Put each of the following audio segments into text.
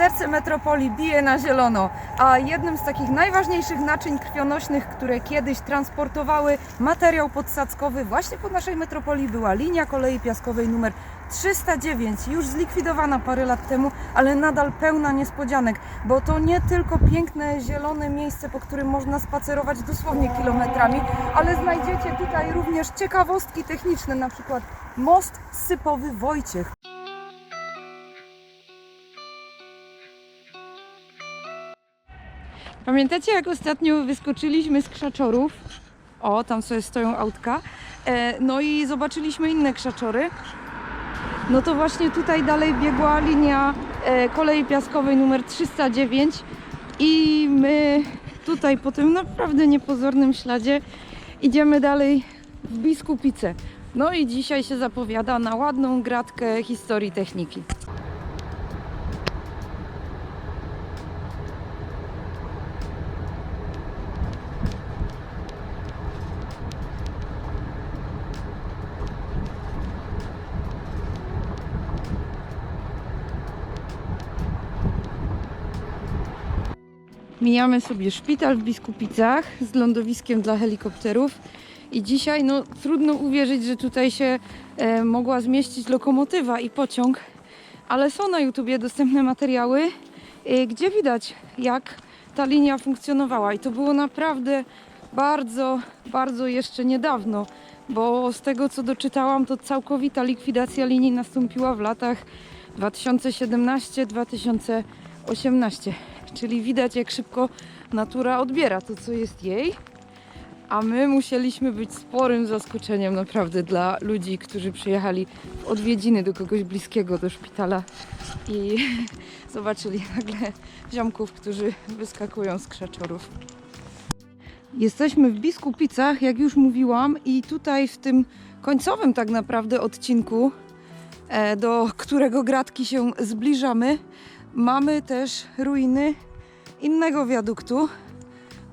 Serce metropolii bije na zielono, a jednym z takich najważniejszych naczyń krwionośnych, które kiedyś transportowały materiał podsadzkowy właśnie po naszej metropolii była linia kolei piaskowej numer 309, już zlikwidowana parę lat temu, ale nadal pełna niespodzianek, bo to nie tylko piękne, zielone miejsce, po którym można spacerować dosłownie kilometrami, ale znajdziecie tutaj również ciekawostki techniczne, na przykład most sypowy Wojciech. Pamiętacie, jak ostatnio wyskoczyliśmy z krzaczorów? O, tam sobie stoją autka. E, no i zobaczyliśmy inne krzaczory. No to właśnie tutaj dalej biegła linia e, kolei piaskowej numer 309 i my tutaj po tym naprawdę niepozornym śladzie idziemy dalej w Biskupice. No i dzisiaj się zapowiada na ładną gratkę historii techniki. Mijamy sobie szpital w Biskupicach z lądowiskiem dla helikopterów. I dzisiaj no, trudno uwierzyć, że tutaj się e, mogła zmieścić lokomotywa i pociąg, ale są na YouTubie dostępne materiały, e, gdzie widać, jak ta linia funkcjonowała. I to było naprawdę bardzo, bardzo jeszcze niedawno, bo z tego co doczytałam, to całkowita likwidacja linii nastąpiła w latach 2017-2018. Czyli widać, jak szybko natura odbiera to, co jest jej. A my musieliśmy być sporym zaskoczeniem naprawdę dla ludzi, którzy przyjechali w odwiedziny do kogoś bliskiego do szpitala i zobaczyli nagle ziomków, którzy wyskakują z krzaczorów. Jesteśmy w Biskupicach, jak już mówiłam, i tutaj w tym końcowym tak naprawdę odcinku, e, do którego gratki się zbliżamy, mamy też ruiny innego wiaduktu.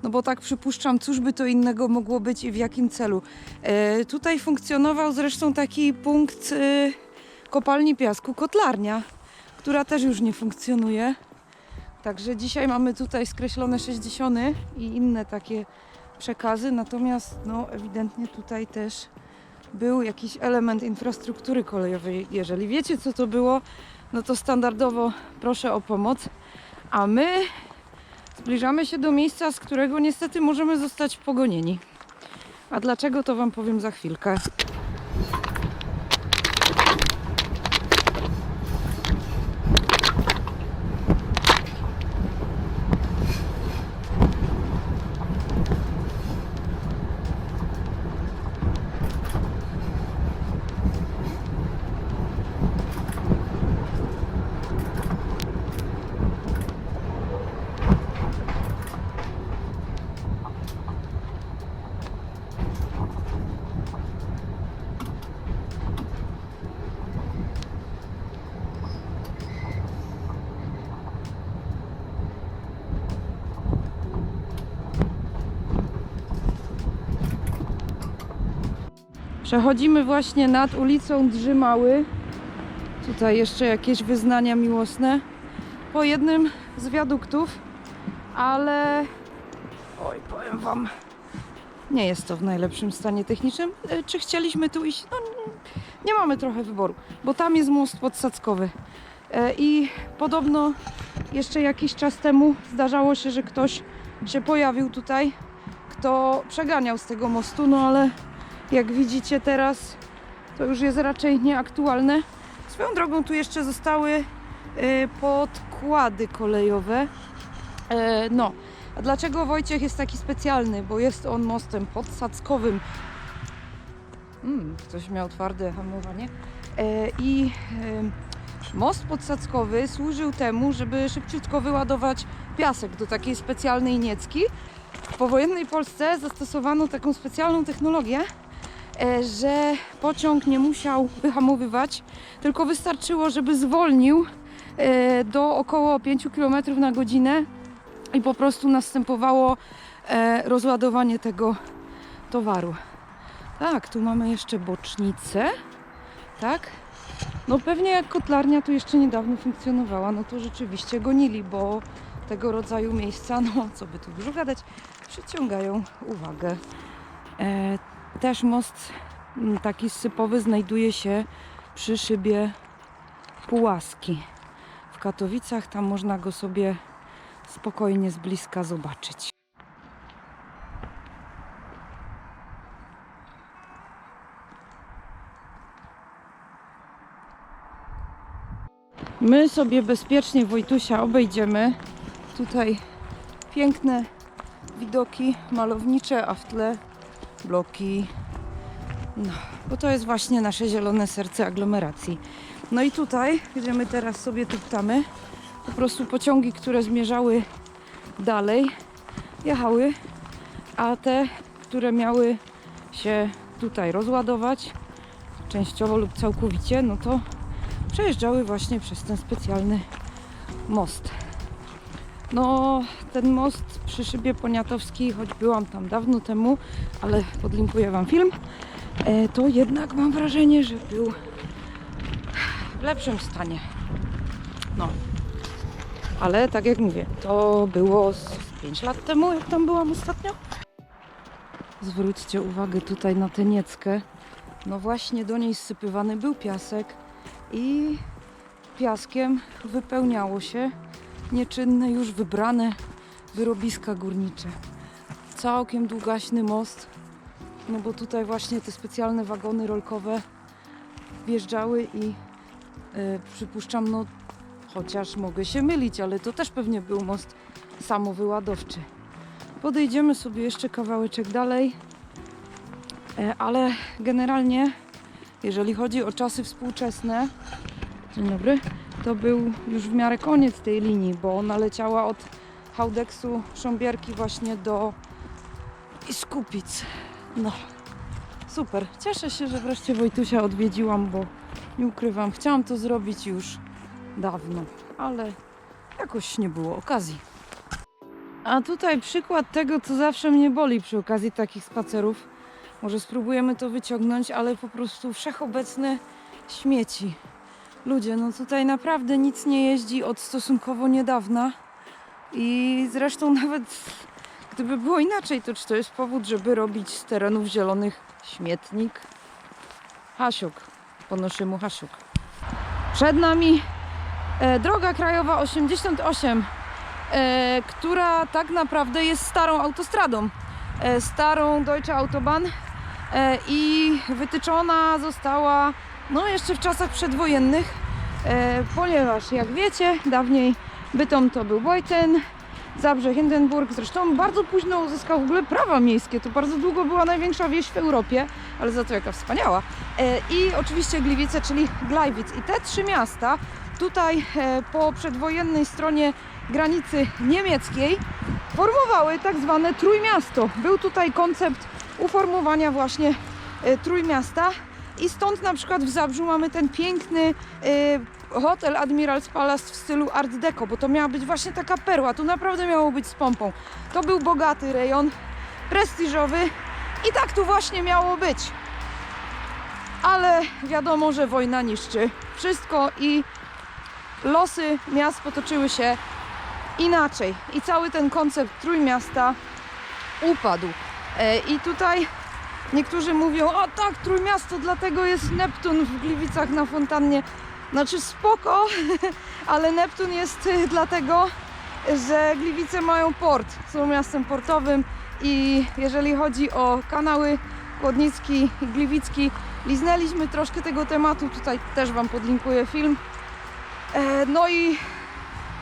No bo tak przypuszczam, cóż by to innego mogło być i w jakim celu. E, tutaj funkcjonował zresztą taki punkt e, kopalni piasku, kotlarnia, która też już nie funkcjonuje. Także dzisiaj mamy tutaj skreślone 60 i inne takie przekazy, natomiast no ewidentnie tutaj też był jakiś element infrastruktury kolejowej. Jeżeli wiecie co to było, no to standardowo proszę o pomoc. A my zbliżamy się do miejsca, z którego niestety możemy zostać pogonieni. A dlaczego to Wam powiem za chwilkę. Przechodzimy właśnie nad ulicą Drzymały. Tutaj jeszcze jakieś wyznania miłosne. Po jednym z wiaduktów, ale oj, powiem Wam, nie jest to w najlepszym stanie technicznym. E, Czy chcieliśmy tu iść? No, nie- mamy trochę wyboru, bo tam jest most podsadzkowy. E, I podobno jeszcze jakiś czas temu zdarzało się, że ktoś się pojawił tutaj, kto przeganiał z tego mostu, no ale jak widzicie teraz, to już jest raczej nieaktualne. Swoją drogą tu jeszcze zostały y, podkłady kolejowe. E, no, a dlaczego Wojciech jest taki specjalny? Bo jest on mostem podsadzkowym. Mm, ktoś miał twarde hamowanie. E, I most podsadzkowy służył temu, żeby szybciutko wyładować piasek do takiej specjalnej niecki. W powojennej Polsce zastosowano taką specjalną technologię, że pociąg nie musiał wyhamowywać, tylko wystarczyło, żeby zwolnił e, do około 5 km na godzinę i po prostu następowało e, rozładowanie tego towaru. Tak, tu mamy jeszcze bocznicę, tak? No pewnie jak kotlarnia tu jeszcze niedawno funkcjonowała, no to rzeczywiście gonili, bo tego rodzaju miejsca, no co by tu dużo gadać, przyciągają uwagę. E, też most mm, taki sypowy znajduje się przy szybie Pułaski. W Katowicach tam można go sobie spokojnie z bliska zobaczyć. My sobie bezpiecznie Wojtusia obejdziemy. Tutaj piękne widoki malownicze, a w tle bloki. No, bo to jest właśnie nasze zielone serce aglomeracji. No i tutaj, gdzie my teraz sobie tuptamy, po prostu pociągi, które zmierzały dalej, jechały, a te, które miały się tutaj rozładować, częściowo lub całkowicie, no to przejeżdżały właśnie przez ten specjalny most. No, ten most przy szybie poniatowskiej, choć byłam tam dawno temu, ale podlinkuję Wam film, e, to jednak mam wrażenie, że był w lepszym stanie. No. Ale tak jak mówię, to było z 5 lat temu, jak tam byłam ostatnio. Zwróćcie uwagę tutaj na tę nieckę. No właśnie do niej zsypywany był piasek i piaskiem wypełniało się nieczynne, już wybrane wyrobiska górnicze. Całkiem długaśny most, no bo tutaj właśnie te specjalne wagony rolkowe wjeżdżały i e, przypuszczam, no chociaż mogę się mylić, ale to też pewnie był most samowyładowczy. Podejdziemy sobie jeszcze kawałeczek dalej, e, ale generalnie jeżeli chodzi o czasy współczesne, dzień dobry, to był już w miarę koniec tej linii, bo ona leciała od Haudeksu Sząbierki właśnie do Iskupic. No, super. Cieszę się, że wreszcie Wojtusia odwiedziłam, bo nie ukrywam, chciałam to zrobić już dawno, ale jakoś nie było okazji. A tutaj przykład tego, co zawsze mnie boli przy okazji takich spacerów. Może spróbujemy to wyciągnąć, ale po prostu wszechobecne śmieci. Ludzie, no tutaj naprawdę nic nie jeździ od stosunkowo niedawna. I zresztą nawet gdyby było inaczej, to czy to jest powód, żeby robić z terenów zielonych śmietnik? Hasiuk, ponoszę mu Hasiuk. Przed nami e, droga krajowa 88, e, która tak naprawdę jest starą autostradą. E, starą Deutsche Autobahn e, i wytyczona została no jeszcze w czasach przedwojennych, e, ponieważ jak wiecie, dawniej Bytom to był Beuthen, Zabrze Hindenburg, zresztą bardzo późno uzyskał w ogóle prawa miejskie, to bardzo długo była największa wieś w Europie, ale za to jaka wspaniała. E, I oczywiście Gliwice, czyli Gleiwitz. I te trzy miasta tutaj e, po przedwojennej stronie granicy niemieckiej formowały tak zwane Trójmiasto. Był tutaj koncept uformowania właśnie e, Trójmiasta i stąd na przykład w Zabrzu mamy ten piękny e, hotel Admiral's Palace w stylu Art Deco, bo to miała być właśnie taka perła, tu naprawdę miało być z pompą. To był bogaty rejon, prestiżowy i tak tu właśnie miało być. Ale wiadomo, że wojna niszczy wszystko i losy miast potoczyły się inaczej. I cały ten koncept Trójmiasta upadł. E, I tutaj niektórzy mówią, o tak, Trójmiasto, dlatego jest Neptun w Gliwicach na fontannie. Znaczy spoko, ale Neptun jest y, dlatego, że Gliwice mają port, są miastem portowym i jeżeli chodzi o kanały Chłodnicki i Gliwicki, liznęliśmy troszkę tego tematu, tutaj też Wam podlinkuję film. E, No i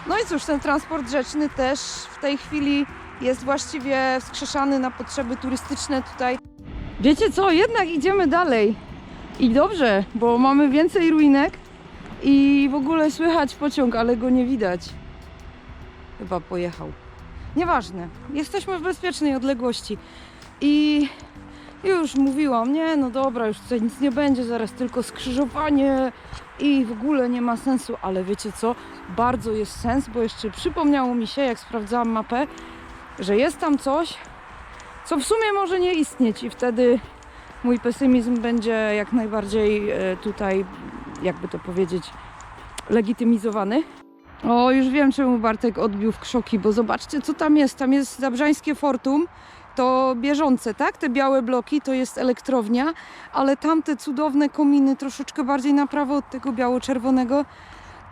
no i cóż, ten transport rzeczny też w tej chwili jest właściwie wskrzeszany na potrzeby turystyczne tutaj. Wiecie co, jednak idziemy dalej. I dobrze, bo mamy więcej ruinek i w ogóle słychać pociąg, ale go nie widać. Chyba pojechał. Nieważne, jesteśmy w bezpiecznej odległości. I już mówiłam, nie, no dobra, już tutaj nic nie będzie, zaraz tylko skrzyżowanie i w ogóle nie ma sensu, ale wiecie co? Bardzo jest sens, bo jeszcze przypomniało mi się, jak sprawdzałam mapę, że jest tam coś, co w sumie może nie istnieć i wtedy mój pesymizm będzie jak najbardziej e, tutaj jakby to powiedzieć, legitymizowany. O, już wiem, czemu Bartek odbił w krzoki, bo zobaczcie, co tam jest. Tam jest Zabrzańskie Fortum, to bieżące, tak? Te białe bloki to jest elektrownia, ale tamte cudowne kominy, troszeczkę bardziej na prawo od tego biało-czerwonego,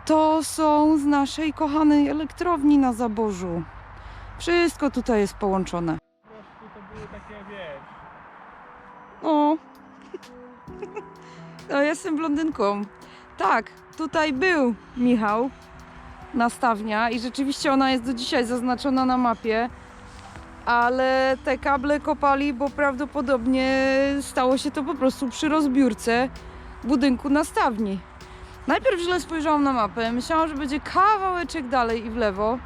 to są z naszej kochanej elektrowni na Zaborzu. Wszystko tutaj jest połączone. O. No, jestem blondynką. Tak, tutaj był Michał, nastawnia i rzeczywiście ona jest do dzisiaj zaznaczona na mapie, ale te kable kopali, bo prawdopodobnie stało się to po prostu przy rozbiórce budynku nastawni. Najpierw źle spojrzałam na mapę, myślałam, że będzie kawałeczek dalej i w lewo,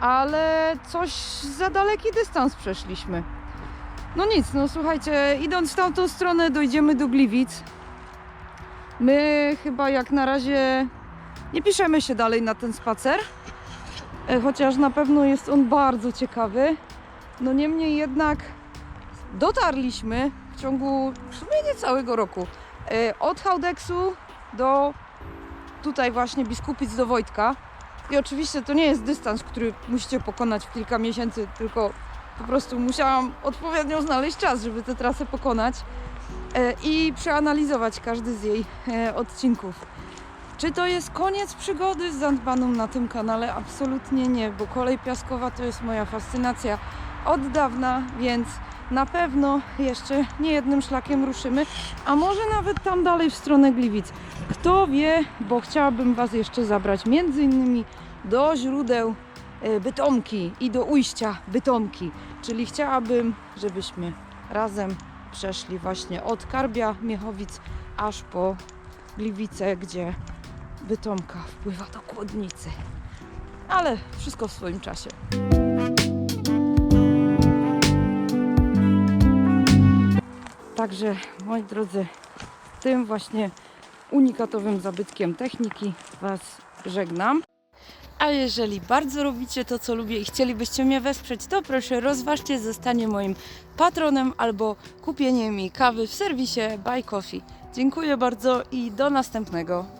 ale coś za daleki dystans przeszliśmy. No nic, no słuchajcie, idąc w tamtą stronę dojdziemy do Gliwic. My chyba jak na razie nie piszemy się dalej na ten spacer, e, chociaż na pewno jest on bardzo ciekawy. No niemniej jednak dotarliśmy w ciągu w sumie niecałego roku e, od Haudeksu do tutaj właśnie Biskupic do Wojtka. I oczywiście to nie jest dystans, który musicie pokonać w kilka miesięcy, tylko po prostu musiałam odpowiednio znaleźć czas, żeby tę trasę pokonać e, i przeanalizować każdy z jej e, odcinków. Czy to jest koniec przygody z Zandbaną na tym kanale? Absolutnie nie, bo kolej piaskowa to jest moja fascynacja od dawna, więc na pewno jeszcze nie jednym szlakiem ruszymy, a może nawet tam dalej w stronę Gliwic. Kto wie, bo chciałabym Was jeszcze zabrać między innymi do źródeł e, Bytomki i do ujścia Bytomki. Czyli chciałabym, żebyśmy razem przeszli właśnie od Karbia Miechowic aż po Gliwice, gdzie Bytomka wpływa do Kłodnicy. Ale wszystko w swoim czasie. Także, moi drodzy, tym właśnie unikatowym zabytkiem techniki Was żegnam. A jeżeli bardzo lubicie to, co lubię i chcielibyście mnie wesprzeć, to proszę rozważcie zostanie moim patronem albo kupienie mi kawy w serwisie Buy Coffee. Dziękuję bardzo i do następnego